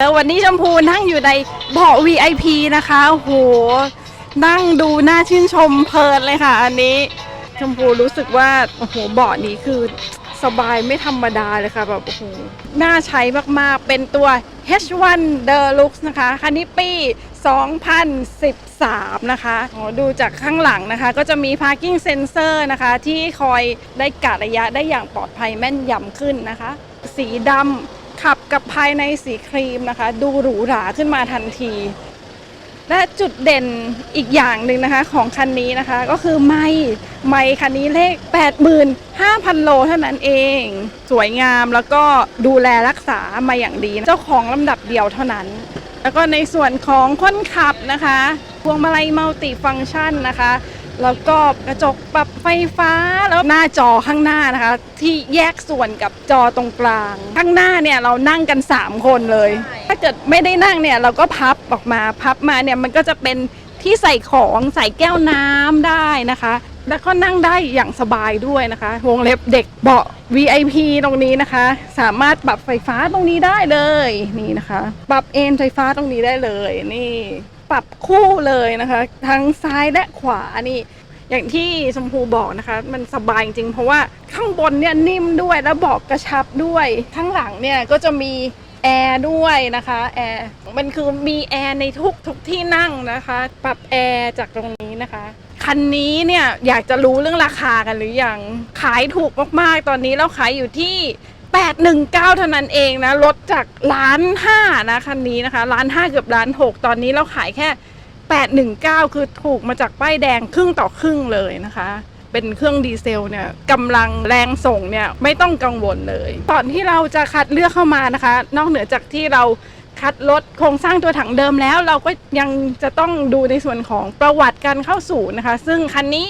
แล้ววันนี้ชมพูนั่งอยู่ในเบาะ VIP นะคะโอ้โห นั่งดูน่าชื่นชมเพลินเลยค่ะ อันนี้ชมพูรู้สึกว่าโอ้โหเบาะนี้คือสบายไม่ธรรมดาเลยค่ะแบบโอ้โหน่าใช้มาก ๆ เป็นตัว H1 Deluxe นะคะคันนี้ปี 2013 นะคะอ๋อดูจากข้างหลังนะคะ ก็จะมี parking sensor นะคะ ที่คอยได้กะระยะได้อย่างปลอดภัยแม่นยำขึ้นนะคะ สีดำ ขับกับภายในสีครีมนะคะ ดูหรูหราขึ้นมาทันที และจุดเด่นอีกอย่างหนึ่งนะคะของคันนี้นะคะ ก็คือไม่ไม่คันนี้เลข 85,000 โลเท่านั้นเอง สวยงามแล้วก็ดูแลรักษามาอย่างดีเจ้าของลำดับเดียวเท่านั้น แล้วก็ในส่วนของคนขับนะคะพวงมาลัยมัลติฟังก์ชันนะคะ แล้วก็กระจกปรับไฟฟ้าแล้วหน้าจอข้างหน้านะคะ ที่แยกส่วนกับจอตรงกลาง ข้างหน้าเนี่ยเรานั่งกัน 3 คนเลย ถ้าเกิดไม่ได้นั่งเนี่ยเราก็พับออกมาพับมาเนี่ยมันก็จะเป็นที่ใส่ของใส่แก้วน้ำได้นะคะ แล้วก็นั่งได้อย่างสบายด้วยนะคะ วงเล็บเด็กเบาะ VIP ตรงนี้นะคะ สามารถปรับไฟฟ้าตรงนี้ได้เลยนี่นะคะ ปรับเอนไฟฟ้าตรงนี้ได้เลยนี่ ปรับคู่เลยนะคะ ทั้งซ้ายและขวานี่อย่างที่ชมพูบอกนะคะ มันสบายจริงเพราะว่าข้างบนเนี่ยนิ่มด้วยแล้วเบอกกระชับด้วย ข้างหลังเนี่ยก็จะมีแอร์ด้วยนะคะแอร์มันคือมีแอร์ในทุกทุกที่นั่งนะคะ ปรับแอร์จากตรงนี้นะคะ คันนี้เนี่ยอยากจะรู้เรื่องราคากันหรือยังขายถูกมากๆตอนนี้เราขายอยู่ที่ 819 เท่านั้นเองนะลดจากล้านห้านะคันนี้นะคะล้านห้าเกือบล้านหกตอนนี้เราขายแค่ 819 คือถูกมาจากป้ายแดงครึ่งต่อครึ่งเลยนะคะ เป็นเครื่องดีเซลเนี่ยกำลังแรงส่งเนี่ยไม่ต้องกังวลเลยก่อนที่เราจะคัดเลือกเข้ามานะคะ นอกเหนือจากที่เราคัดรถโครงสร้างตัวถังเดิมแล้วเราก็ยังจะต้องดูในส่วนของประวัติการเข้าศูนย์นะคะ ซึ่งคันนี้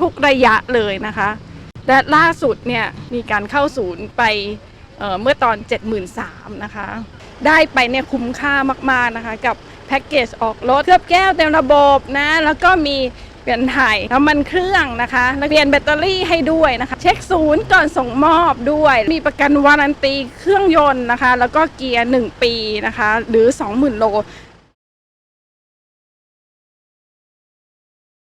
ทุกๆระยะเลยนะคะ และล่าสุดเนี่ยมีการเข้าศูนย์ไปเเมื่อตอน 73,000นะคะ ได้ไปเนี่ยคุ้มค่ามากๆนะคะกับแพ็กเกจออกรถเคลือบแก้วเต็มระบบนะแล้วก็มีเปลี่ยนถ่ายน้ำมันเครื่องนะคะแล้วเปลี่ยนแบตเตอรี่ให้ด้วยนะคะ เช็คศูนย์ก่อนส่งมอบด้วย มีประกันวารันตีเครื่องยนต์นะคะ แล้วก็เกียร์ 1 ปีนะคะ หรือ 20,000 โล